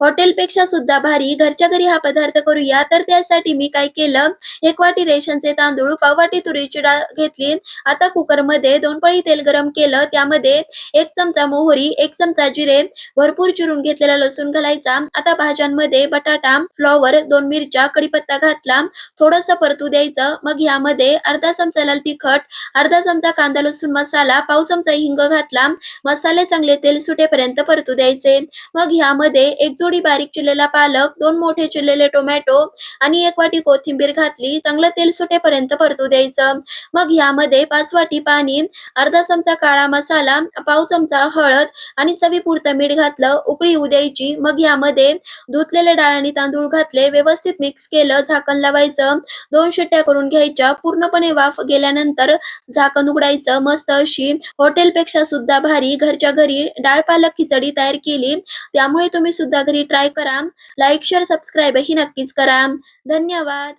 हॉटेलपेक्षा सुद्धा भारी. घरच्या घरी हा पदार्थ करूया. तर त्यासाठी मी काय केलं? एक वाटी रेशनचे तांदूळ पाव वाटी तुरीची डाळ घेतली. आता कुकरमध्ये दोन पळी तेल गरम केलं. त्यामध्ये एक चमचा मोहरी एक चमचा जिरे भरपूर चिरून घेतलेला लसूण घालायचा. आता भाज्यांमध्ये बटाटा फ्लॉवर दोन मिरच्या कडीपत्ता घातला. थोडस परतू द्यायचं. मग यामध्ये अर्धा चमचा लाल तिखट अर्धा चमचा कांदा लसूण मसाला पाव चमचा हिंग घातला. मसाले चांगले तेल सुटेपर्यंत परतू द्यायचे. मग ह्यामध्ये एक थोडी बारीक चिरलेला पालक दोन मोठे चिरलेले टोमॅटो आणि एक वाटी कोथिंबीर घातली. चांगलं तेल सुटेपर्यंत परतू द्यायचं. मग यामध्ये पाच वाटी पाणी अर्धा चमचा काळा मसाला पाव चमचा हळद आणि चवीपुरतं मीठ घातलं. उकळी येऊ द्यायची. मग यामध्ये धुतलेले डाळ आणि तांदूळ घातले. व्यवस्थित मिक्स केलं. झाकण लावायचं. दोन शिट्ट्या करून घ्यायच्या. पूर्णपणे वाफ गेल्यानंतर झाकण उघडायचं. मस्त अशी हॉटेलपेक्षा सुद्धा भारी. घरच्या घरी डाळ पालक खिचडी तयार केली. त्यामुळे तुम्ही सुद्धा घरी ट्राय करा. लाईक शेअर सबस्क्राईब ही नक्कीच करा. धन्यवाद.